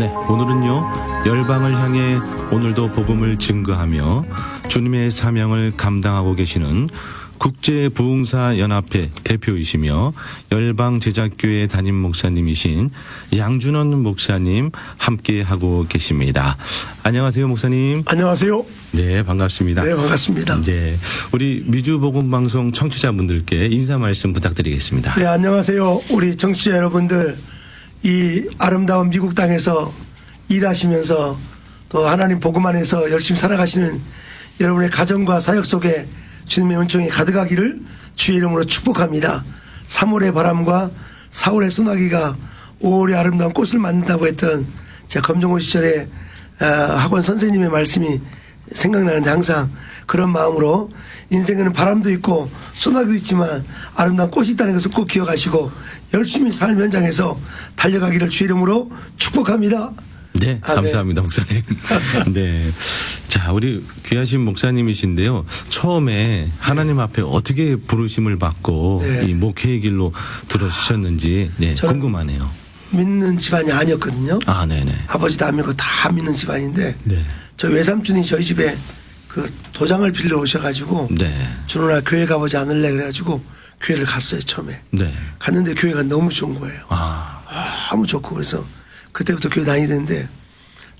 네, 오늘은요, 열방을 향해 오늘도 복음을 증거하며 주님의 사명을 감당하고 계시는 국제부흥사 연합회 대표이시며 열방제작교회 담임 목사님이신 양준원 목사님 함께 하고 계십니다. 안녕하세요, 목사님. 안녕하세요. 네, 반갑습니다. 네, 반갑습니다. 네, 우리 미주복음방송 청취자분들께 인사 말씀 부탁드리겠습니다. 네, 안녕하세요. 우리 정치자 여러분들, 이 아름다운 미국 땅에서 일하시면서 또 하나님 복음 안에서 열심히 살아가시는 여러분의 가정과 사역 속에 주님의 은총이 가득하기를 주의 이름으로 축복합니다. 3월의 바람과 4월의 소나기가 5월의 아름다운 꽃을 만든다고 했던 제 검정고 시절에 어, 학원 선생님의 말씀이 생각나는데 항상 그런 마음으로 인생에는 바람도 있고 소나기도 있지만 아름다운 꽃이 있다는 것을 꼭 기억하시고 열심히 삶 현장에서 달려가기를 주의 이름으로 축복합니다. 네, 아, 감사합니다, 목사님. 네. 자, 우리 귀하신 목사님이신데요. 처음에 하나님 앞에 어떻게 부르심을 받고 네. 이 목회의 길로 들어주셨는지 네, 궁금하네요. 믿는 집안이 아니었거든요. 아, 네네. 아버지도 안 믿고 다 믿는 집안인데 네. 저 외삼촌이 저희 집에 그 도장을 빌려 오셔가지고 네. 준호나 교회 가보지 않을래 그래가지고 교회를 갔어요 처음에 네. 갔는데 교회가 너무 좋은 거예요. 아, 너무 좋고 그래서 그때부터 교회 다니는데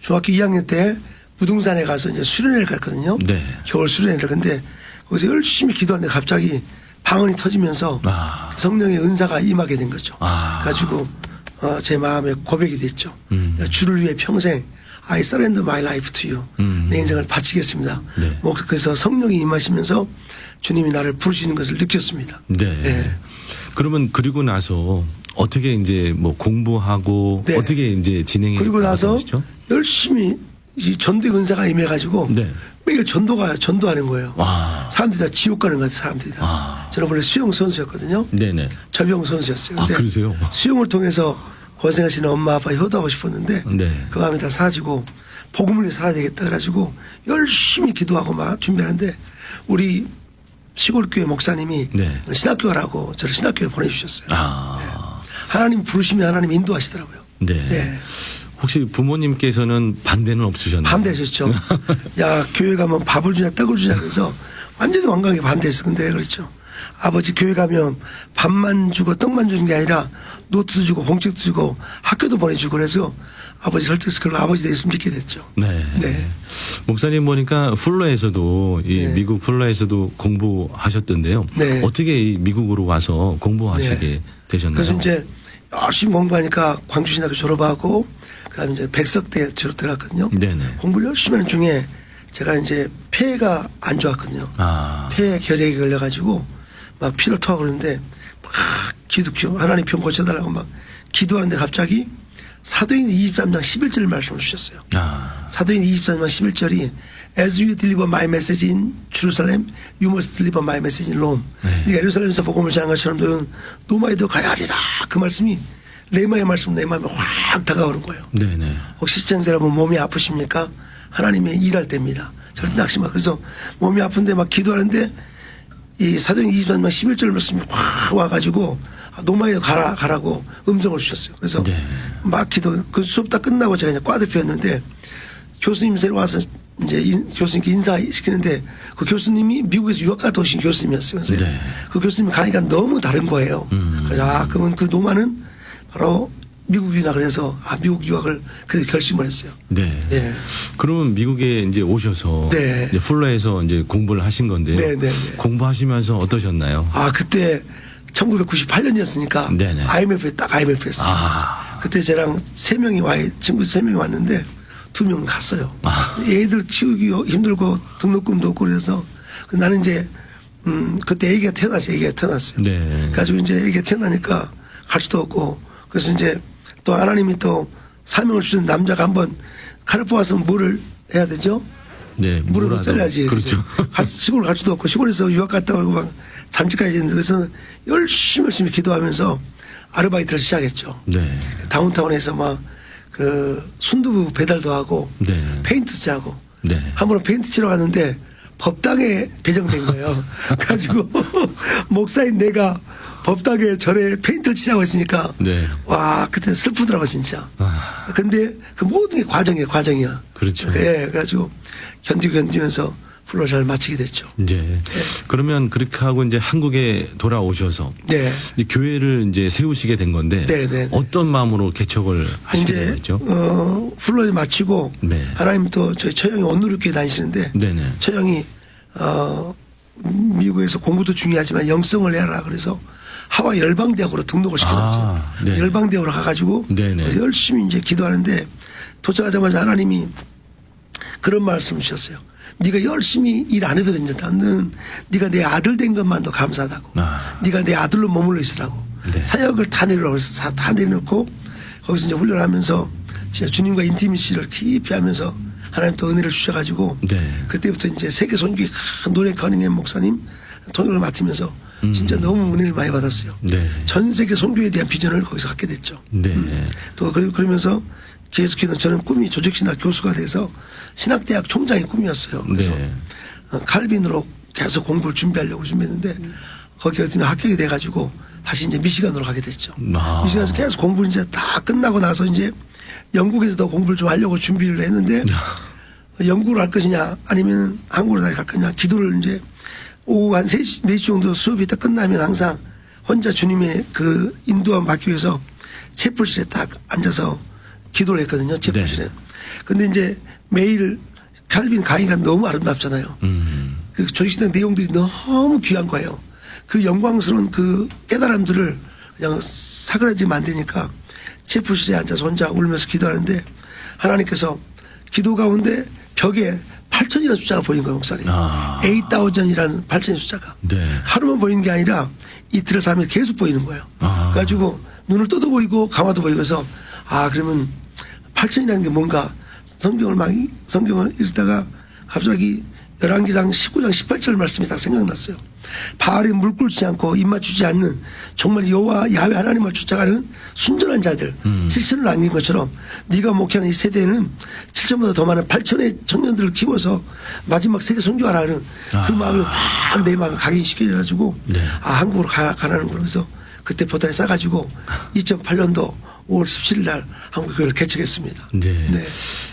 중학교 2학년 때 무등산에 가서 이제 수련회를 갔거든요. 네. 겨울 수련회를 근데 거기서 열심히 기도하는데 갑자기 방언이 터지면서 아. 성령의 은사가 임하게 된 거죠. 아. 가지고 어, 제 마음에 고백이 됐죠. 음. 주를 위해 평생 I surrender my life to you. 음. 내 인생을 바치겠습니다. 네. 뭐 그래서 성령이 임하시면서 주님이 나를 부르시는 것을 느꼈습니다. 네. 네. 그러면 그리고 나서 어떻게 이제 뭐 공부하고 네. 어떻게 이제 진행이 그리고 나서 나가시죠? 열심히 이 전도의 은사가 임해가지고 네. 매일 전도가 전도하는 거예요. 와. 사람들이 다 지옥 가는 것 같아요. 사람들이 다. 아. 저는 원래 수영 선수였거든요. 네네. 접영 선수였어요. 아, 그러세요? 수영을 통해서 고생하시는 엄마 아빠 효도하고 싶었는데 네. 그 마음이 다 사라지고 복음을 위해 살아야 되겠다 그래가지고 열심히 기도하고 막 준비하는데 우리 시골 교회 목사님이 네. 신학교라고 저를 신학교에 보내주셨어요. 아. 하나님 부르시면 하나님 인도하시더라고요. 네. 네. 혹시 부모님께서는 반대는 없으셨나요? 반대하셨죠. 야 교회 가면 밥을 주냐 떡을 주냐 그래서 완전히 완강하게 반대했어. 근데 그렇죠. 아버지 교회 가면 밥만 주고 떡만 주는 게 아니라 노트도 주고 공책도 주고 학교도 보내주고 그래서 아버지 설득해서 그걸로 아버지 예수 믿게 됐죠. 네. 네. 목사님 보니까 플로에서도 이 네. 미국 플로에서도 공부하셨던데요. 네. 어떻게 이 미국으로 와서 공부하시게 네. 되셨나요? 그래서 이제 열심히 공부하니까 광주신학교 졸업하고 그다음에 이제 백석대 졸업 들어갔거든요. 네네. 공부를 열심히 하는 중에 제가 이제 폐가 안 좋았거든요. 아. 폐에 결핵이 걸려가지고 막 피를 토하고 그러는데 막 기도 하나님 병 고쳐달라고 막 기도하는데 갑자기 사도행 23장 11절 말씀을 주셨어요. 아. 사도행 23장 11절이 As you deliver my message in Jerusalem, you must deliver my message in Rome. 네. 네가 예루살렘에서 복음을 전한 것처럼 너는 로마에도 가야 하리라. 그 말씀이 레마의 말씀 내 마음에 확 다가오는 거예요. 네네. 혹시 시청자 여러분 몸이 아프십니까? 하나님의 일할 때입니다. 절대 낙심하. 그래서 몸이 아픈데 막 기도하는데 이 사도행 23장 11절 말씀이 확 와가지고 아, 노마에 가라 가라고 음성을 주셨어요. 그래서 네. 막 기도 그 수업 다 끝나고 제가 이제 과대표였는데 교수님 새로 와서 이제 인- 교수님께 인사시키는데 그 교수님이 미국에서 유학 갔다 오신 교수님이었어요. 그래서 네. 그 교수님이 가니까 너무 다른 거예요. 음. 그래서 아 그러면 그 노마는 바로 미국이나 그래서 아 미국 유학을 그래 결심을 했어요. 네. 예. 그러면 미국에 이제 오셔서 네. 이제 플로에서 이제 공부를 하신 건데요. 네, 네, 네. 공부하시면서 어떠셨나요? 아 그때 1998년이었으니까 네네. IMF에 딱 IMF였어요. 아. 그때 저랑 세 명이 와 친구 세 명이 왔는데 두 명은 갔어요. 아. 애들 키우기 힘들고 등록금도 없고 그래서 그 나는 이제 음 그때 애기가 태어났어요. 애기가 태어났어요. 네. 가지고 이제 애기가 태어나니까 갈 수도 없고 그래서 이제 또 하나님이 또 사명을 주신 남자가 한번 칼을 뽑아서 뭐를 해야 되죠? 네. 뭐라도. 잘라야지. 그렇죠. 갈- 시골 갈 수도 없고 시골에서 유학 갔다 오고 막 잔치까지 했는데 그래서 열심히 열심히 기도하면서 아르바이트를 시작했죠. 네. 다운타운에서 막 그 순두부 배달도 하고 네. 페인트 칠하고 네. 한 번은 페인트 치러 갔는데 법당에 배정된 거예요. 가지고 목사인 내가 법당에 절에 페인트를 칠하고 있으니까 네. 와 그때 슬프더라고 진짜. 아, 근데 그 모든 게 과정이에요 과정이야. 그렇죠. 예, 그래가지고 견디고 견디면서 플로 잘 마치게 됐죠. 이제 그러면 그렇게 하고 이제 한국에 돌아오셔서 네. 이제 교회를 이제 세우시게 된 건데 네, 네, 네. 어떤 마음으로 개척을 하시게 된 이제 거죠? 어 플로에 마치고 네. 하나님 또 저희 처형이 온누리교회 다니시는데 네 네. 처형이 어 미국에서 공부도 중요하지만 영성을 해라 그래서 하와이 열방대학으로 등록을 시켜놨어요. 아, 네. 열방대학으로 가가지고 네네. 열심히 이제 기도하는데 도착하자마자 하나님이 그런 말씀 주셨어요. 네가 열심히 일 안 해도 된다. 너는 네가 내 아들 된 것만도 감사하다고. 아. 네가 내 아들로 머물러 있으라고. 네. 사역을 다 내려놓고 다- 다 내려놓고 거기서 이제 훈련하면서 진짜 주님과 인티미시를 깊이 하면서 하나님 또 은혜를 주셔가지고 네. 그때부터 이제 세계 선교회 큰 노래 커닝햄 목사님 통역을 맡으면서 진짜 너무 은혜를 많이 받았어요. 음. 네. 전 세계 선교에 대한 비전을 거기서 갖게 됐죠. 네. 또 그러- 그러면서 계속해서 저는 꿈이 조직신학 교수가 돼서 신학대학 총장이 꿈이었어요. 그래서 네. 어, 칼빈으로 계속 공부를 준비하려고 준비했는데 거기 어떻게 합격이 돼가지고 다시 이제 미시간으로 가게 됐죠. 아. 미시간에서 계속 공부 이제 다 끝나고 나서 이제 영국에서도 공부를 좀 하려고 준비를 했는데 영국으로 할 것이냐 아니면 한국으로 다시 갈 거냐 기도를 이제 오후 한 3시, 4시 정도 수업이 딱 끝나면 항상 혼자 주님의 그 인도함 받기 위해서 채플실에 딱 앉아서 기도를 했거든요. 채플실에. 네. 근데 이제 매일 칼빈 강의가 너무 아름답잖아요. 음. 그 조직시대 내용들이 너무 귀한 거예요. 그 영광스러운 그 깨달음들을 그냥 사그라지면 안 되니까 채플실에 앉아서 혼자 울면서 기도하는데 하나님께서 기도 가운데 벽에 8천이라는 숫자가 보인 거예요, 목사님. 아. 8,000이라는 8천의 숫자가. 네. 하루만 보이는 게 아니라 이틀을 삼일 계속 보이는 거예요. 아. 그래가지고 눈을 떠도 보이고 감아도 보이고 해서 아, 그러면 8천이라는 게 뭔가 성경을 막, 이- 성경을 읽다가 갑자기 11기장 19장 18절 말씀이 딱 생각났어요. 바알에 물꿀 주지 않고 입맛 주지 않는 정말 여호와 야외 하나님을 쫓아가는 순전한 자들 음. 7천을 남긴 것처럼 네가 목회하는 이 세대는 7천보다 더 많은 8천의 청년들을 키워서 마지막 세계 선교하라는 그 아. 마음이 확내 마음에 각인시켜가지고 네. 아 한국으로 가, 가라는 거 그래서 그때 보따리 싸가지고 2008년도 5월 17일 날 한국교회를 개척했습니다. 네. 네.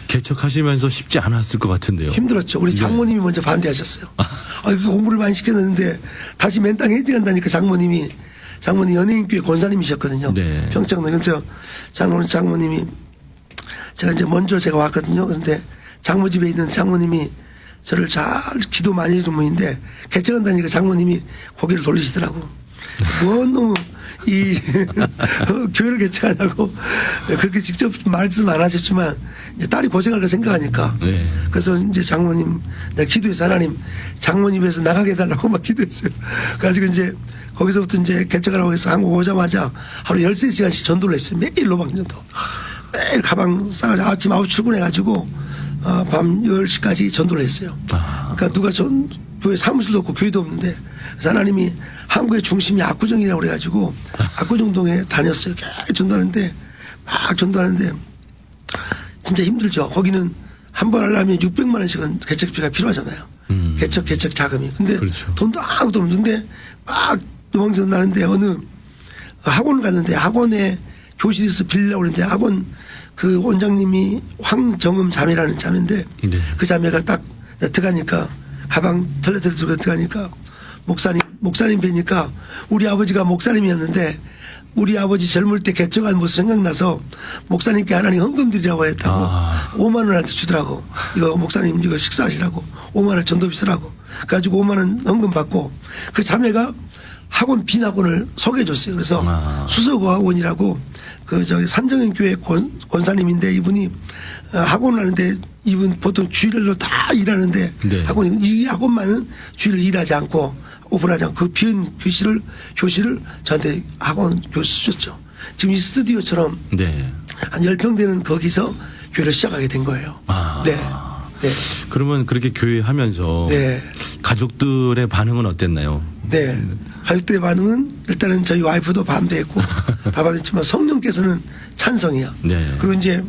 개척하시면서 쉽지 않았을 것 같은데요. 힘들었죠. 우리 네. 장모님이 먼저 반대하셨어요. 아, 이렇게 공부를 많이 시켰는데 다시 맨 땅에 헤딩한다니까 장모님이 장모님 연예인교회 권사님이셨거든요. 네. 평창도 그래서 장모님 장모님이 제가 이제 먼저 제가 왔거든요. 그런데 장모 집에 있는 장모님이 저를 잘 기도 많이 해준 분인데 개척한다니까 장모님이 고개를 돌리시더라고. 뭔 놈의 이 어, 교회를 개척하냐고 그렇게 직접 말씀 안 하셨지만 이제 딸이 고생할 거 생각하니까 네. 그래서 이제 장모님 내가 기도해서 하나님 장모님에서 나가게 해달라고 막 기도했어요. 그래가지고 이제 거기서부터 이제 개척하라고 해서 한국 오자마자 하루 13시간씩 전도를 했어요. 매일 로방전도. 매일 가방 싸가지고 아침 9시 출근해가지고 어, 밤 10시까지 전도를 했어요. 아. 그러니까 누가 전 교회 사무실도 없고 교회도 없는데 그래서 하나님이 한국의 중심이 압구정이라고 그래가지고 압구정 동에 다녔어요. 계속 전도하는데 막 전도하는데 진짜 힘들죠. 거기는 한 번 하려면 600만 원씩은 개척비가 필요하잖아요. 음. 개척 개척 자금이. 근데 그렇죠. 돈도 아무도 없는데 막 도망전 나는데 어느 학원을 갔는데 학원에 교실에서 빌리려고 그러는데 학원 그 원장님이 황정음 자매라는 자매인데 네. 그 자매가 딱 들어가니까 가방 털레털레 들어가니까 목사님 목사님 뵈니까 우리 아버지가 목사님이었는데 우리 아버지 젊을 때 개척한 모습 생각나서 목사님께 하나님 헌금 드리라고 했다고 아. 5만 원한테 주더라고 이거 목사님 이거 식사하시라고 5만 원 전도비 쓰라고 그래가지고 5만 원 헌금 받고 그 자매가 학원 빈 학원을 소개해 줬어요 그래서 아. 수석어학원이라고 그 저기 산정현 교회 권, 권사님인데 이분이 어, 학원을 하는데 이분 보통 주일로 다 일하는데 네. 학원이 이 학원만은 주일 일하지 않고 오픈하지 않고 그 비은 교실을 교실을 저한테 학원 교수 주셨죠. 지금 이 스튜디오처럼 네. 한 10평 되는 거기서 교회를 시작하게 된 거예요. 아. 네. 네. 그러면 그렇게 교회 하면서 네. 가족들의 반응은 어땠나요? 네. 가족들의 반응은 일단은 저희 와이프도 반대했고 다 반대했지만 성령께서는 찬성이야. 네. 그리고 이제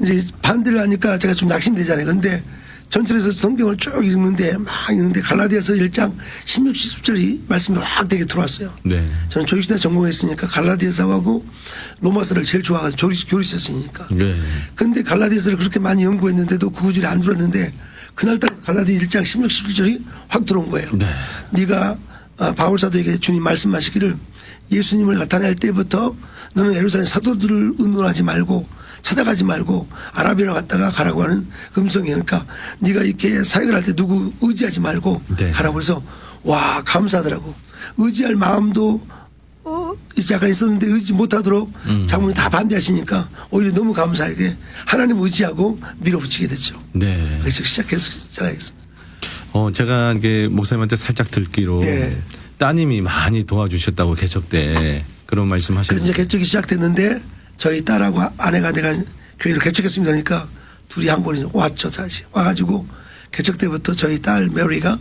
이제 반대를 하니까 제가 좀 낙심되잖아요. 근데 전철에서 성경을 쭉 읽는데 막 읽는데 갈라디아서 1장 16, 17절이 말씀이 확 되게 들어왔어요. 네. 저는 조직대 전공했으니까 갈라디아서하고 로마서를 제일 좋아하고 교리, 교리서였으니까. 네. 근데 갈라디아서를 그렇게 많이 연구했는데도 그 구절이 안 들었는데 그날따라 갈라디아 1장 16, 17절이 확 들어온 거예요. 네. 네가 아, 바울사도에게 주님 말씀하시기를 예수님을 나타낼 때부터 너는 예루살렘 사도들을 의논하지 말고 찾아가지 말고 아라비아 갔다가 가라고 하는 음성이 그러니까 네가 이렇게 사역을 할 때 누구 의지하지 말고 네. 가라고 해서 와 감사하더라고 의지할 마음도 어, 약간 있었는데 의지 못하도록 음. 장모님 다 반대하시니까 오히려 너무 감사하게 하나님 의지하고 밀어붙이게 됐죠. 네. 그래서 시작해서 시작하겠습니다. 어, 제가 이게 목사님한테 살짝 듣기로 예. 따님이 많이 도와주셨다고 개척 때 그런 말씀 그래서 이제 하셨는데. 개척이 시작됐는데 저희 딸하고 아내가 내가 교회를 개척했습니다. 그러니까 둘이 한 번에 왔죠 다시 와가지고 개척 때부터 저희 딸 메리가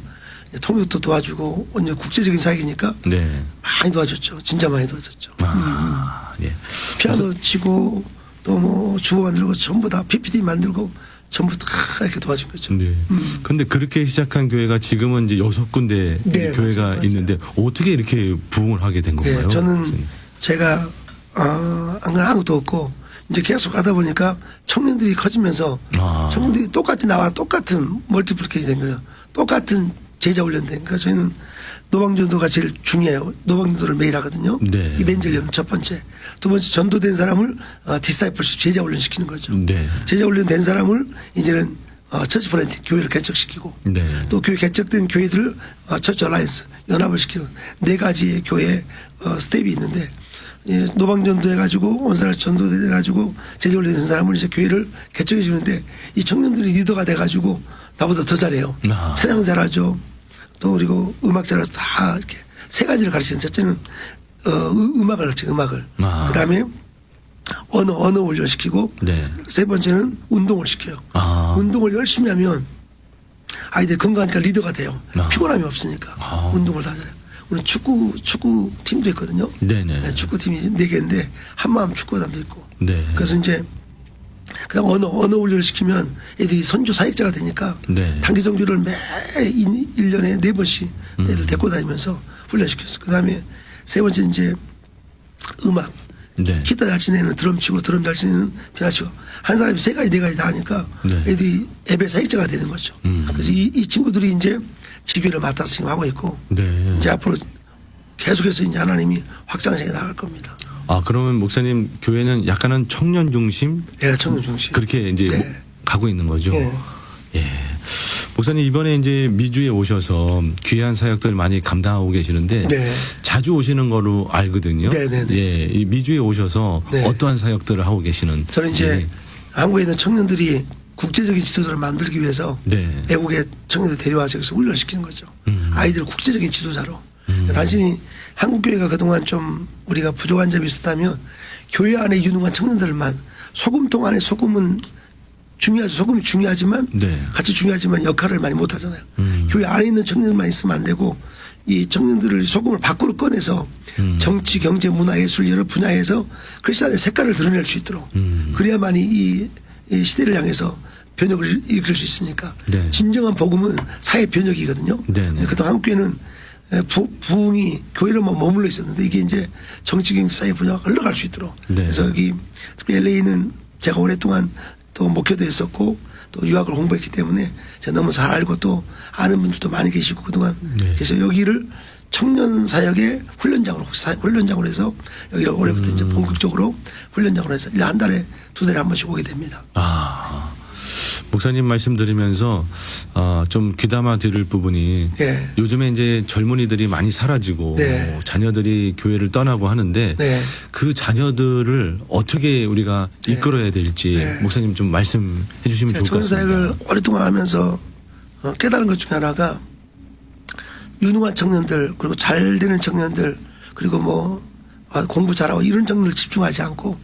통역도 도와주고 언제 국제적인 사역이니까 네. 많이 도와줬죠. 진짜 많이 도와줬죠. 아, 예. 피아노 치고 또 뭐 주보 만들고 전부 다 PPT 만들고 전부 다 이렇게 도와준 거죠. 네. 근데 그렇게 시작한 교회가 지금은 이제 여섯 군데 네, 교회가 맞아요, 맞아요. 있는데 어떻게 이렇게 부흥을 하게 된 건가요? 예, 저는 목사님? 제가 어, 안간 아무것도 없고 이제 계속 하다 보니까 청년들이 커지면서 아. 청년들이 똑같이 나와 똑같은 멀티플리케이션이 된 거예요. 똑같은 제자 훈련된. 그러니까 저희는 노방전도가 제일 중요해요. 노방전도를 매일 하거든요. 네. 이벤젤리엄 첫 번째, 두 번째 전도된 사람을 어, 디사이플십 제자 훈련시키는 거죠. 네. 제자 훈련된 사람을 이제는 어, 처치 플랜팅 교회를 개척시키고 네. 또 교회 개척된 교회들을 어, 처치 얼라이언스 연합을 시키는 네 가지의 교회 어, 스텝이 있는데 예, 노방전도 해가지고 온사람 전도돼 가지고 제자 훈련 된 사람을 이제 교회를 개척해 주는데 이 청년들이 리더가 돼가지고 나보다 더 잘해요. 아. 찬양 잘하죠. 또 그리고 음악 잘하죠. 다 이렇게 세 가지를 가르치는 첫째는 어, 음- 음악을 가르쳐 음악을. 아. 그다음에 언어 언어 훈련시키고 네. 세 번째는 운동을 시켜요. 아. 운동을 열심히 하면 아이들이 건강하니까 리더가 돼요. 아. 피곤함이 없으니까 아. 운동을 다 잘해요. 우리 축구 축구 팀도 있거든요. 네네. 축구 팀이 네 개인데 한마음 축구단도 있고. 네. 그래서 이제 그다음 언어 언어 훈련을 시키면 애들이 선조 사역자가 되니까 네. 단기 정규를 매 1년에 네 번씩 음. 애들 데리고 다니면서 훈련시켰어요. 그다음에 세 번째 이제 음악 네. 기타 잘 치는 드럼 치고 드럼 잘 치는 피아노 치고 한 사람이 세 가지 네 가지 다 하니까 네. 애들이 앱의 사역자가 되는 거죠. 음. 그래서 이, 이 친구들이 이제 지교를 맡아서 지금 하고 있고 네. 이제 앞으로 계속해서 이제 하나님이 확장시켜 나갈 겁니다. 아, 그러면 목사님 교회는 약간은 청년 중심 예, 청년 중심. 그렇게 이제 네. 뭐 가고 있는 거죠. 예. 예. 목사님 이번에 이제 미주에 오셔서 귀한 사역들 많이 감당하고 계시는데 네. 자주 오시는 거로 알거든요. 네, 네, 네. 예, 이 미주에 오셔서 네. 어떠한 사역들을 하고 계시는 저는 이제 예. 한국에 있는 청년들이 국제적인 지도자를 만들기 위해서 네. 외국의 청년들 데려와서 여기서 훈련시키는 거죠. 음. 아이들을 국제적인 지도자로. 단순히 한국 교회가 그동안 좀 우리가 부족한 점이 있었다면 교회 안에 유능한 청년들만 소금통 안에 소금은 중요하죠. 소금이 중요하지만 네. 같이 중요하지만 역할을 많이 못 하잖아요. 음. 교회 안에 있는 청년들만 있으면 안 되고 이 청년들을 소금을 밖으로 꺼내서 음. 정치, 경제, 문화, 예술 여러 분야에서 크리스천의 색깔을 드러낼 수 있도록 음. 그래야만이 이, 이 시대를 향해서 변혁을 일으킬 수 있으니까 네. 진정한 복음은 사회 변혁이거든요. 네네. 근데 그동안 한국 교회는 부, 부흥이 교회로만 머물러 있었는데 이게 이제 정치, 경제, 사회 분야가 흘러갈 수 있도록 네. 그래서 여기 특히 LA는 제가 오랫동안 또 목회도 했었고 또 유학을 공부했기 때문에 제가 너무 잘 알고 또 아는 분들도 많이 계시고 그동안 네. 그래서 여기를 청년 사역의 훈련장으로 사- 훈련장으로 해서 여기를 올해부터 음. 이제 본격적으로 훈련장으로 해서 한 달에 두 달에 한 번씩 오게 됩니다. 아. 목사님 말씀 들으면서 어, 좀 귀담아 들을 부분이 예. 요즘에 이제 젊은이들이 많이 사라지고 네. 자녀들이 교회를 떠나고 하는데 네. 그 자녀들을 어떻게 우리가 이끌어야 될지 네. 목사님 좀 말씀해 주시면 좋을 것 같습니다. 오랫동안 하면서 어, 깨달은 것 중에 하나가 유능한 청년들 그리고 잘 되는 청년들 그리고 뭐 아, 공부 잘하고 이런 청년들 집중하지 않고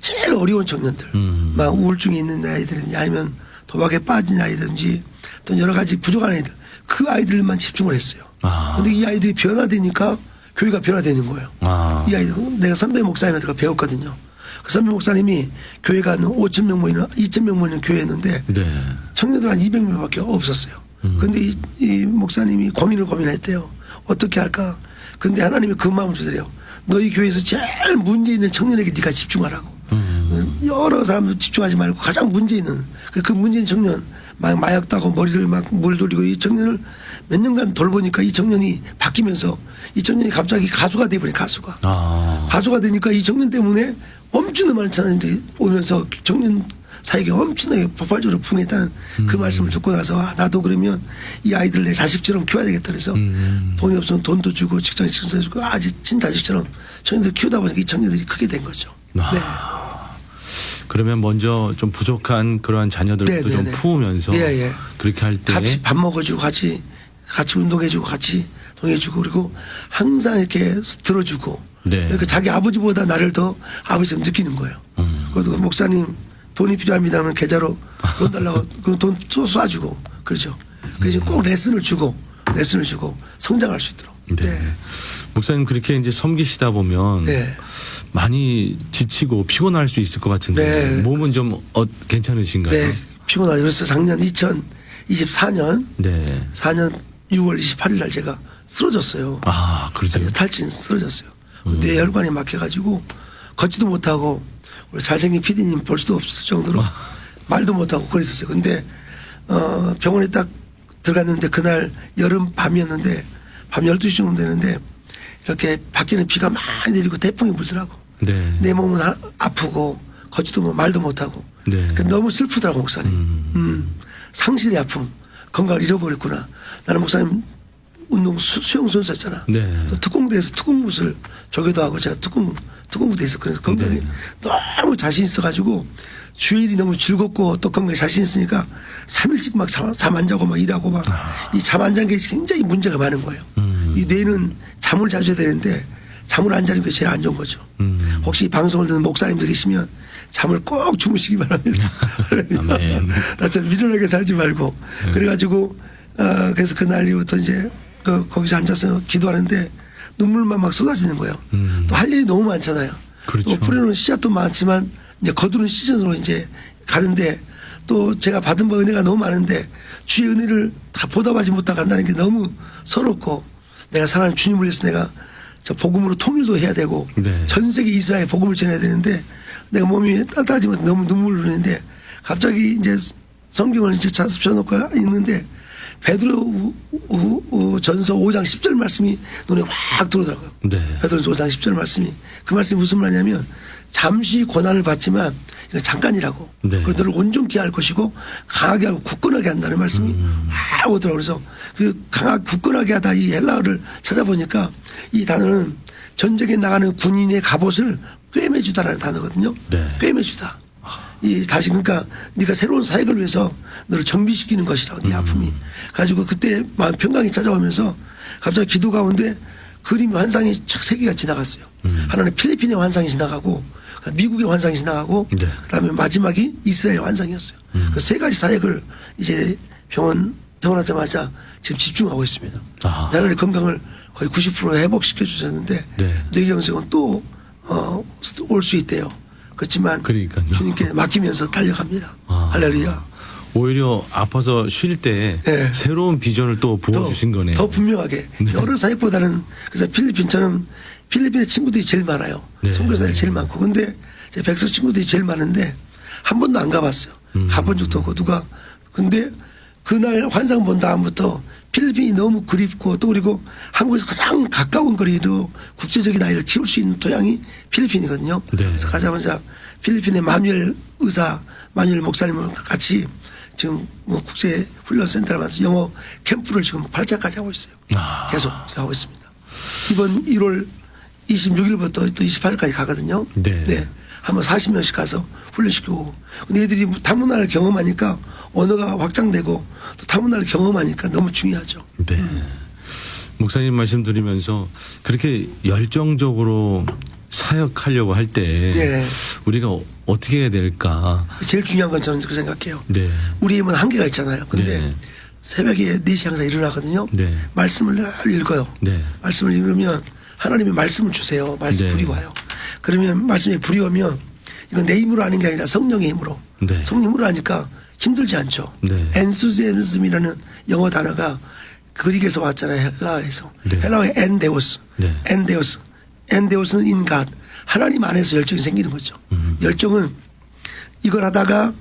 제일 어려운 청년들 음. 막 우울증이 있는 아이들이든지 아니면 도박에 빠진 아이든지 또 여러 가지 부족한 아이들 그 아이들만 집중을 했어요. 아. 근데 이 아이들이 변화되니까 교회가 변화되는 거예요. 아. 이 아이들 내가 선배 목사님한테 배웠거든요. 그 선배 목사님이 교회가 한 5천 명 모이는 2천 명 모이는 교회였는데 네. 청년들 한 200명밖에 없었어요. 근데 이, 이 목사님이 고민을 고민했대요. 어떻게 할까? 근데 하나님이 그 마음을 주더래요. 너희 교회에서 제일 문제 있는 청년에게 네가 집중하라고. 여러 사람들 집중하지 말고 가장 문제 있는 그, 그 문제 있는 청년 막 마약도 하고 머리를 막물 돌리고 이 청년을 몇 년간 돌보니까 이 청년이 바뀌면서 이 청년이 갑자기 가수가 돼버린 가수가 아. 가수가 되니까 이 청년 때문에 엄청나게 많은 사람들이 오면서 청년 사에게 엄청나게 폭발적으로 붕했다는 그 말씀을 듣고 나서 아, 나도 그러면 이 아이들 내 자식처럼 키워야 되겠다 그래서 돈이 없으면 돈도 주고 직장에 직접 주고 아주 친자식처럼 청년들 키우다 보니까 이 청년들이 크게 된 거죠. 아. 네. 그러면 먼저 좀 부족한 그러한 자녀들도 네, 네, 좀 네. 품으면서 예, 예. 그렇게 할 때 같이 밥 먹어주고 같이 같이 운동해주고 같이 동해주고 그리고 항상 이렇게 들어주고 네. 그러니까 자기 아버지보다 나를 더 아버지처럼 느끼는 거예요. 음. 그래서 목사님 돈이 필요합니다 하면 계좌로 돈 달라고 그럼 돈 쏘- 쏴주고 그러죠. 그래서 꼭 레슨을 주고 레슨을 주고 성장할 수 있도록. 네. 목사님 그렇게 이제 섬기시다 보면 네. 많이 지치고 피곤할 수 있을 것 같은데 네. 몸은 좀 어, 괜찮으신가요? 네. 피곤하죠. 그래서 작년 2024년 네. 4년 6월 28일 날 제가 쓰러졌어요. 아, 그러세요? 탈진 쓰러졌어요. 뇌 혈관이 막혀가지고 걷지도 못하고 우리 잘생긴 PD님 볼 수도 없을 정도로 말도 못하고 그랬었어요. 근데 어 병원에 딱 들어갔는데 그날 여름 밤이었는데 밤 12시쯤 되는데 이렇게 밖에는 비가 많이 내리고 태풍이 불더라고. 네. 내 몸은 아- 아프고 걷지도 못 말도 못하고 네. 그러니까 너무 슬프더라고 목사님. 음. 음. 상실의 아픔, 건강을 잃어버렸구나. 나는 목사님 운동 수, 수영 선수였잖아. 네. 또 특공대에서 특공무술 조교도 하고 제가 특공 특공부대 있었 그래서 건강이 네. 너무 자신 있어가지고 주일이 너무 즐겁고 또 건강에 자신 있으니까 3일씩 막 잠 안 자고 막 일하고 막 이잠 안 잔 게 굉장히 문제가 많은 거예요. 아. 음. 이 뇌는 잠을 자줘야 되는데 잠을 안 자는 게 제일 안 좋은 거죠. 음. 혹시 이 방송을 듣는 목사님들 계시면 잠을 꼭 주무시기 바랍니다. 나처럼 미련하게 살지 말고. 네. 그래가지고, 어, 그래서 그날 이후부터 이제 그 거기서 앉아서 기도하는데 눈물만 막 쏟아지는 거예요. 음. 또할 일이 너무 많잖아요. 그렇죠. 또 뿌려놓은 씨앗도 많지만 이제 거두는 시즌으로 이제 가는데 또 제가 받은 바 은혜가 너무 많은데 주의 은혜를 다 보답하지 못하고 간다는 게 너무 서럽고 내가 사랑하는 주님을 위해서 내가 저 복음으로 통일도 해야 되고 네. 전 세계 이스라엘 복음을 전해야 되는데 내가 몸이 따뜻하지 못해 너무 눈물을 흘리는데 갑자기 이제 성경을 이제 찾아놓고 있는데 베드로 전서 5장 10절 말씀이 눈에 확 들어오더라고요. 네. 베드로서 5장 10절 말씀이 그 말씀이 무슨 말이냐면 잠시 고난을 받지만 이거 잠깐이라고. 네. 그리고 너를 온전케 할 것이고 강하게 하고 굳건하게 한다는 말씀이 음. 확 오더라고요. 그래서 그 강하게 굳건하게 하다 이 헬라어를 찾아보니까 이 단어는 전쟁에 나가는 군인의 갑옷을 꿰매주다라는 단어거든요. 네. 꿰매주다. 이 다시 그러니까 네가 새로운 사역을 위해서 너를 정비시키는 것이라고 네 아픔이 가지고 그때 마음 평강이 찾아오면서 갑자기 기도 가운데 그림의 환상이 착세 개가 지나갔어요. 하나는 필리핀의 환상이 지나가고 미국의 환상이 지나가고 네. 그다음에 마지막이 이스라엘 환상이었어요. 그세 가지 사역을 이제 병원 퇴원하자마자 지금 집중하고 있습니다. 아. 나라의 건강을 거의 90% 회복시켜 주셨는데 네. 뇌경색은 또 어, 올 수 있대요. 그렇지만 그러니까요. 주님께 맡기면서 달려갑니다. 아. 할렐루야. 오히려 아파서 쉴 때 네. 새로운 비전을 또 부어주신 거네요. 더 분명하게 네. 여러 사역보다는 그래서 필리핀 저는 필리핀의 친구들이 제일 많아요. 네. 선교사들이 제일 많고 근데 제 백석 친구들이 제일 많은데 한 번도 안 가봤어요. 음. 가본 적도 없고 누가 근데 그날 환상 본 다음부터 필리핀이 너무 그립고 또 그리고 한국에서 가장 가까운 거리로 국제적인 아이를 키울 수 있는 토양이 필리핀이거든요. 네. 그래서 가자마자 필리핀의 마뉴엘 의사, 마뉴엘 목사님을 같이 지금 뭐 국제 훈련 센터를 만들어서 영어 캠프를 지금 발작까지 하고 있어요. 아. 계속 하고 있습니다. 이번 1월 26일부터 또 28일까지 가거든요. 네. 한번 40명씩 가서 훈련시키고. 근데 애들이 다문화를 경험하니까 언어가 확장되고 또 다문화를 경험하니까 너무 중요하죠. 네. 목사님 말씀 드리면서 그렇게 열정적으로 사역하려고 할 때 네. 우리가 어- 어떻게 해야 될까? 제일 중요한 건 저는 그 생각해요. 네. 우리 힘은 한계가 있잖아요. 근데 네. 새벽에 4시 항상 일어나거든요. 네. 말씀을 늘 읽어요. 네. 말씀을 읽으면 하나님이 말씀을 주세요. 말씀 네. 불이 와요. 그러면 말씀이 불이 오면 이건 내 힘으로 하는 게 아니라 성령의 힘으로. 네. 성령 힘으로 하니까 힘들지 않죠. 네. 엔수제즘이라는 영어 단어가 그릭에서 왔잖아요. 헬라어에서. 네. 헬라어의 엔데오스. 네. 엔데오스. 엔데오스는 인간. 하나님 안에서 열정이 생기는 거죠. 음. 열정은 이걸 하다가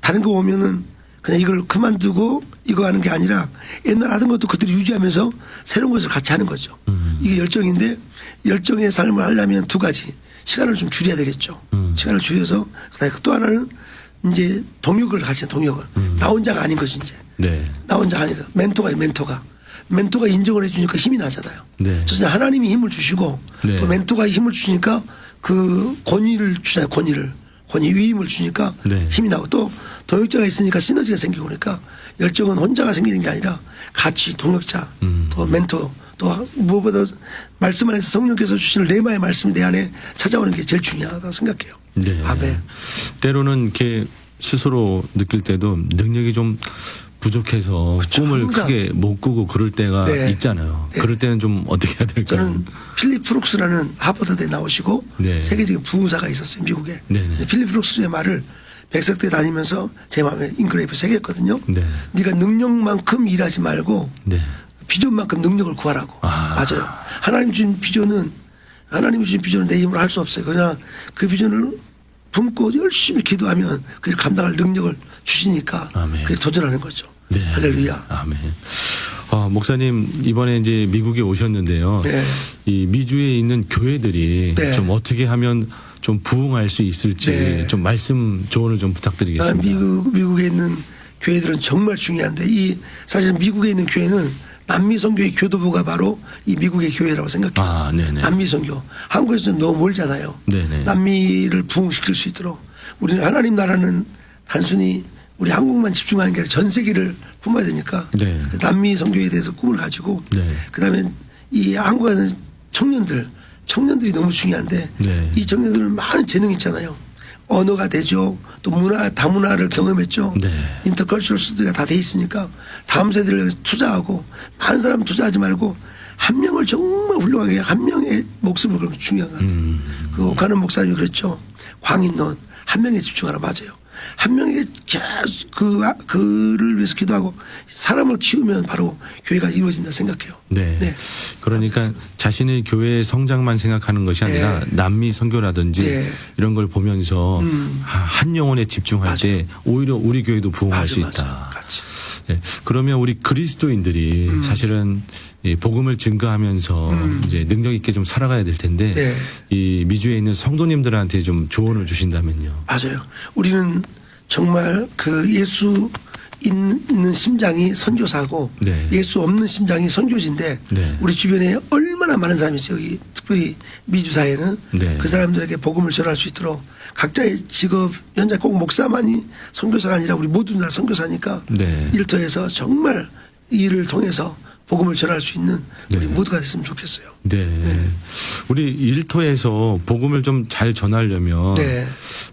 다른 거 오면은 그냥 이걸 그만두고 이거 하는 게 아니라 옛날 하던 것도 그대로 유지하면서 새로운 것을 같이 하는 거죠. 음. 이게 열정인데 열정의 삶을 하려면 두 가지 시간을 좀 줄여야 되겠죠. 음. 시간을 줄여서 그다음에 또 하나는 이제 동역을 같이 동역을 음. 나 혼자가 아닌 거지 이제 네. 나 혼자 아니고 멘토가 멘토가 멘토가 인정을 해주니까 힘이 나잖아요. 네. 그래서 하나님이 힘을 주시고 네. 또 멘토가 힘을 주시니까 그 권위를 주잖아요. 권위를 권위 위임을 주니까 네. 힘이 나고 또 동역자가 있으니까 시너지가 생기고 그러니까 열정은 혼자가 생기는 게 아니라 같이 동역자 음. 또 멘토 또 무엇보다 말씀 안에서 성령께서 주시는 레마의 말씀이 내 안에 찾아오는 게 제일 중요하다고 생각해요. 네. 아멘. 때로는 이렇게 스스로 느낄 때도 능력이 좀 부족해서 그쵸, 꿈을 항상. 크게 못 꾸고 그럴 때가 네. 있잖아요. 네. 그럴 때는 좀 어떻게 해야 될까요? 저는 필립 프룩스라는 하버드대 나오시고 네. 세계적인 부의사가 있었어요 미국에. 네네. 근데 필립 프룩스의 말을 백석대 다니면서 제 마음에 인그레이브 새겼거든요. 네. 네가 능력만큼 일하지 말고 네. 비전만큼 능력을 구하라고. 아. 맞아요. 하나님 주신 비전은 하나님 주신 비전은 내 힘으로 할 수 없어요. 그냥 그 비전을 품고 열심히 기도하면 그를 감당할 능력을 주시니까 아멘. 그게 도전하는 거죠. 네. 할렐루야. 아멘. 어, 목사님 이번에 이제 미국에 오셨는데요. 네. 이 미주에 있는 교회들이 네. 좀 어떻게 하면 좀 부흥할 수 있을지 네. 좀 말씀 조언을 좀 아, 부탁드리겠습니다. 미국, 미국에 있는 교회들은 정말 중요한데 이 사실 미국에 있는 교회는 남미 선교의 교도부가 바로 이 미국의 교회라고 생각해요. 아, 네네. 남미 선교. 한국에서는 너무 멀잖아요. 네네. 남미를 부흥시킬 수 있도록 우리는 하나님 나라는 단순히 우리 한국만 집중하는 게 아니라 전 세계를 품어야 되니까 네. 그 남미 선교에 대해서 꿈을 가지고 네. 그다음에 이 한국에 있는 청년들 청년들이 너무 중요한데 네. 이 청년들은 많은 재능이 있잖아요. 언어가 되죠. 또 문화, 다문화를 경험했죠. 네. 인터컬처럴 스터디가 다 돼 있으니까 다음 세대를 위해서 투자하고 많은 사람 투자하지 말고 한 명을 정말 훌륭하게 한 명의 목숨을 게 중요한 것 같아요. 음. 그 오카는 목사님이 그랬죠. 광인론 한 명에 집중하라 맞아요. 한 명에게 계속 그 그를 위해서 기도하고 사람을 키우면 바로 교회가 이루어진다 생각해요. 네. 네. 그러니까 자신의 교회의 성장만 생각하는 것이 아니라 네. 남미 선교라든지 네. 이런 걸 보면서 음. 하- 한 영혼에 집중할 때 오히려 우리 교회도 부흥할 맞아, 수 맞아. 있다. 같이. 네. 그러면 우리 그리스도인들이 음. 사실은 이 복음을 증거하면서 이제 능력 있게 좀 살아가야 될 텐데 네. 이 미주에 있는 성도님들한테 좀 조언을 주신다면요. 맞아요. 우리는 정말 그 예수 있는 심장이 선교사고 네. 예수 없는 심장이 선교지인데 네. 우리 주변에 얼마나 많은 사람이 있어요. 여기 특별히 미주 사회는 네. 그 사람들에게 복음을 전할 수 있도록 각자의 직업 현재 꼭 목사만이 선교사가 아니라 우리 모두 다 선교사니까 네. 일터에서 정말 이 일을 통해서 복음을 전할 수 있는 우리 네. 모두가 됐으면 좋겠어요. 네. 우리 일터에서 복음을 좀 잘 전하려면 네.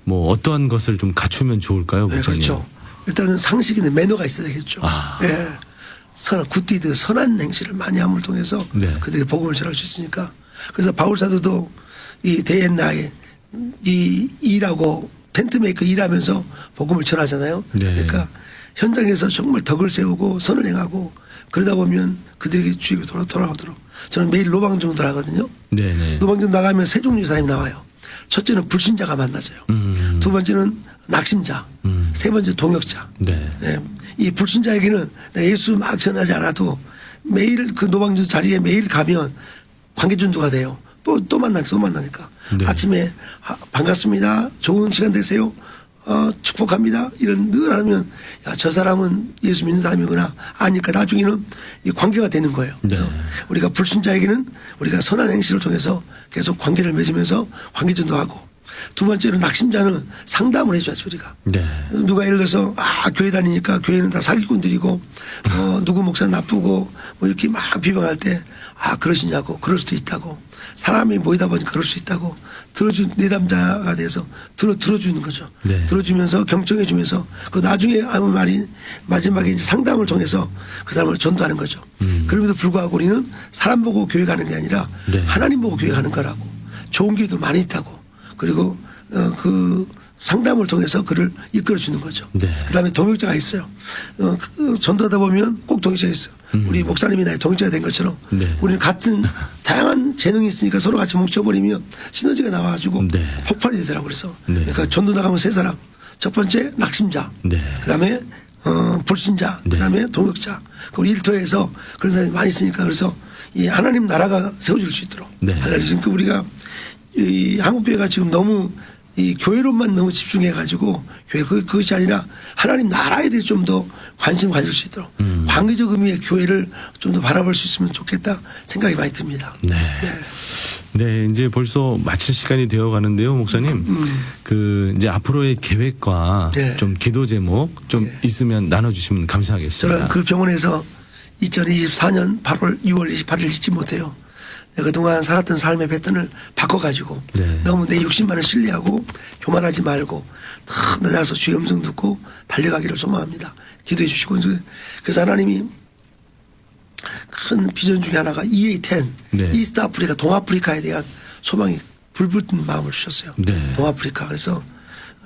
뭐 어떠한 것을 좀 갖추면 좋을까요, 네, 목사님? 그렇죠. 일단은 상식이나 매너가 있어야 되겠죠. 아. 예. 선한 굿디드 선한 행실을 많이 함을 통해서 네. 그들이 복음을 전할 수 있으니까 그래서 바울 사도도 이 대옛날에 이 일하고 텐트 메이커 일하면서 복음을 전하잖아요. 네. 그러니까 현장에서 정말 덕을 세우고 선을 행하고 그러다 보면 그들에게 주입이 돌아, 돌아오도록 저는 매일 노방정들 하거든요. 네네. 노방정 나가면 세 종류의 사람이 나와요. 첫째는 불신자가 만나져요. 음. 두 번째는 낙심자. 음. 세 번째 동역자. 네. 예. 이 불신자에게는 예수 막 전하지 않아도 매일 그 노방주 자리에 매일 가면 관계준두가 돼요. 또, 또 만나니까, 또 만나니까. 네. 아침에 아, 반갑습니다. 좋은 시간 되세요. 어, 축복합니다. 이런 늘 하면 야, 저 사람은 예수 믿는 사람이구나. 아니까 나중에는 이 관계가 되는 거예요. 그래서 네. 우리가 불신자에게는 우리가 선한 행실을 통해서 계속 관계를 맺으면서 관계전도 하고 두 번째는 낙심자는 상담을 해줘야지 우리가. 네. 누가 예를 들어서 아 교회 다니니까 교회는 다 사기꾼들이고 어 누구 목사 나쁘고 뭐 이렇게 막 비방할 때 아 그러시냐고 그럴 수도 있다고 사람이 모이다 보니까 그럴 수 있다고 들어준 내담자가 돼서 들어 들어주는 거죠. 네. 들어주면서 경청해 주면서 그 나중에 아무 말이 마지막에 이제 상담을 통해서 그 사람을 전도하는 거죠. 그럼에도 불구하고 우리는 사람 보고 교회 가는 게 아니라 네. 하나님 보고 교회 가는 거라고 좋은 교회도 많이 있다고 그리고 어, 그 상담을 통해서 그를 이끌어 주는 거죠. 네. 그다음에 동역자가 있어요. 어, 그, 전도하다 보면 꼭 동역자가 있어요. 우리 목사님이 나의 동역자가 된 것처럼 음. 네. 우리는 같은 다양한 재능이 있으니까 서로 같이 뭉쳐버리면 시너지가 나와가지고 네. 폭발이 되더라고 그래서 네. 그러니까 전도 나가면 세 사람 첫 번째 낙심자 네. 그다음에 어, 불신자 네. 그다음에 동역자 그리고 일터에서 그런 사람이 많이 있으니까 그래서 이 하나님 나라가 세워질 수 있도록 네. 그러니까 우리가 이 한국교회가 지금 너무 이 교회로만 너무 집중해 가지고 교회 그 그것이 아니라 하나님 나라에 대해 좀 더 관심 가질 수 있도록 음. 광의적 의미의 교회를 좀 더 바라볼 수 있으면 좋겠다 생각이 많이 듭니다. 네. 네, 이제 벌써 마칠 시간이 되어 가는데요, 목사님. 그 이제 앞으로의 계획과 음. 네. 좀 기도 제목 좀 있으면 나눠 주시면 감사하겠습니다. 저는 그 병원에서 2024년 8월 6월 28일 잊지 못해요. 그동안 살았던 삶의 패턴을 바꿔가지고 네. 너무 내 욕심만을 신뢰하고 교만하지 말고 다 나가서 주의 음성 듣고 달려가기를 소망합니다. 기도해 주시고 그래서 하나님이 큰 비전 중에 하나가 EA10 네. 이스트 아프리카 동아프리카에 대한 소망이 불붙은 마음을 주셨어요. 네. 동아프리카 그래서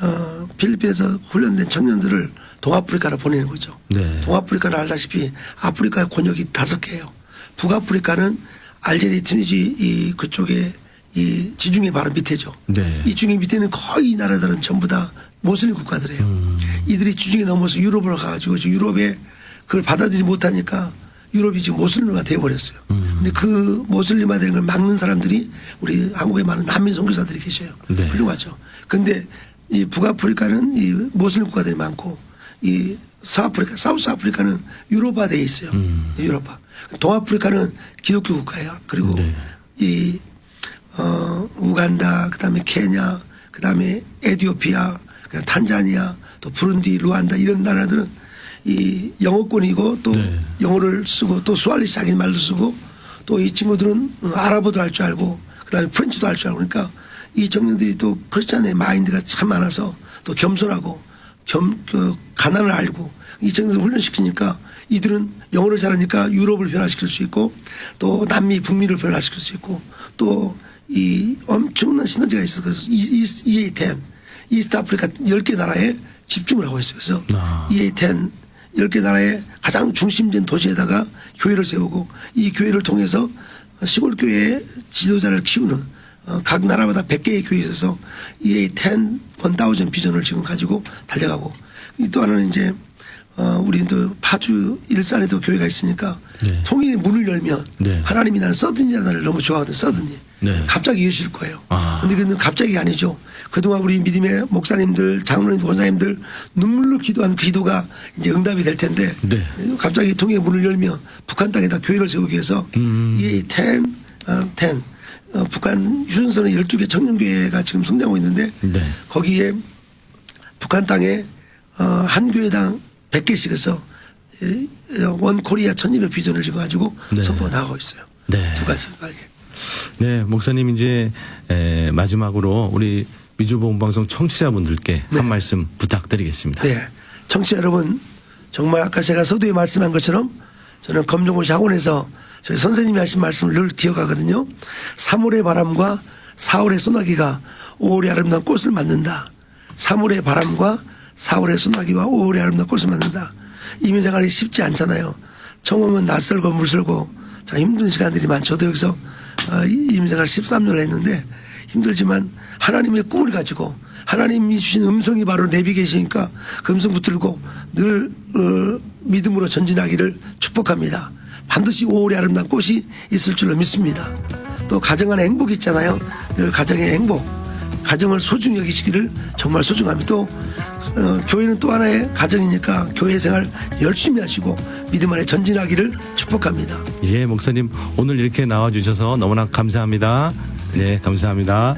어, 필리핀에서 훈련된 청년들을 동아프리카로 보내는 거죠. 네. 동아프리카는 알다시피 아프리카의 권역이 다섯 개예요. 북아프리카는 알제리, 튀니지 이 그쪽에 이 지중해 바로 밑에죠. 네. 이 중에 밑에는 거의 이 나라들은 전부 다 모슬림 국가들이에요. 음. 이들이 지중해 넘어서 유럽으로 가가지고 지금 유럽에 그걸 받아들이지 못하니까 유럽이 지금 모슬림화 돼버렸어요. 음. 근데 그 모슬림화 되는 걸 막는 사람들이 우리 한국에 많은 난민 선교사들이 계셔요. 네. 훌륭하죠. 근데 이 북아프리카는 이 모슬림 국가들이 많고 이 서아프리카, 사우스 아프리카는 유로바 돼 있어요. 음. 유로바. 동아프리카는 기독교 국가예요. 그리고 네. 이 어, 우간다, 그 다음에 케냐, 그 다음에 에디오피아, 그다음에 탄자니아, 또 부룬디, 루안다 이런 나라들은 이 영어권이고 또 네. 영어를 쓰고 또 수알리 자기 말도 쓰고 또 이 친구들은 어, 아랍어도 할 줄 알고 그 다음에 프렌치도 할 줄 알고 그러니까 이 청년들이 또 크리스찬의 마인드가 참 많아서 또 겸손하고 겸, 그 가난을 알고 이 청년들 훈련시키니까 이들은 영어를 잘하니까 유럽을 변화시킬 수 있고 또 남미 북미를 변화시킬 수 있고 또 이 엄청난 시너지가 있어서 그래서 EA10 이스트 아프리카 10개 나라에 집중을 하고 있어요. 그래서 아. EA10 10개 나라의 가장 중심된 도시에다가 교회를 세우고 이 교회를 통해서 시골 교회 지도자를 키우는 어, 각 나라마다 100개의 교회에 있어서 EA10 1000 비전을 지금 가지고 달려가고 이또 하나는 이제 어, 우리 또 파주 일산에도 교회가 있으니까 네. 통일의 문을 열면 네. 하나님이 나는 서든이라는 단어를 너무 좋아하거든 서든이 네. 갑자기 이으실 거예요. 아. 근데 그는 갑자기 아니죠. 그동안 우리 믿음의 목사님들, 장로님, 권사님들 눈물로 기도한 그 기도가 이제 응답이 될 텐데 네. 갑자기 통의 문을 열며 북한 땅에다 교회를 세우기 위해서 음. 이 텐, 어, 텐, 어, 북한 휴전선에 12개 청년교회가 지금 성장하고 있는데 네. 거기에 북한 땅에 어, 한 교회당 100개씩 해서 이, 원 코리아 1200 비전을 지금 가지고 네. 선포가 나가고 있어요. 네. 두 가지 알게. 네, 목사님 이제 에, 마지막으로 우리 미주보험방송 청취자분들께 한 말씀 부탁드리겠습니다. 네. 청취자 여러분, 정말 아까 제가 서두에 말씀한 것처럼 저는 검정고시 학원에서 저희 선생님이 하신 말씀을 늘 기억하거든요. 3월의 바람과 4월의 소나기가 5월의 아름다운 꽃을 만든다. 3월의 바람과 4월의 소나기와 5월의 아름다운 꽃을 만든다. 이민 생활이 쉽지 않잖아요. 처음 오면 낯설고 물설고 참 힘든 시간들이 많죠. 저도 여기서 어, 이민 생활 13년을 했는데 힘들지만 하나님의 꿈을 가지고 하나님이 주신 음성이 바로 내비 계시니까 그 음성 붙들고 늘 어, 믿음으로 전진하기를 축복합니다. 반드시 5월의 아름다운 꽃이 있을 줄로 믿습니다. 또 가정 안에 행복이 있잖아요. 늘 가정의 행복, 가정을 소중히 여기시기를 정말 소중합니다. 또 어, 교회는 또 하나의 가정이니까 교회 생활 열심히 하시고 믿음 안에 전진하기를 축복합니다. 예, 목사님 오늘 이렇게 나와 주셔서 너무나 감사합니다. 네, 감사합니다.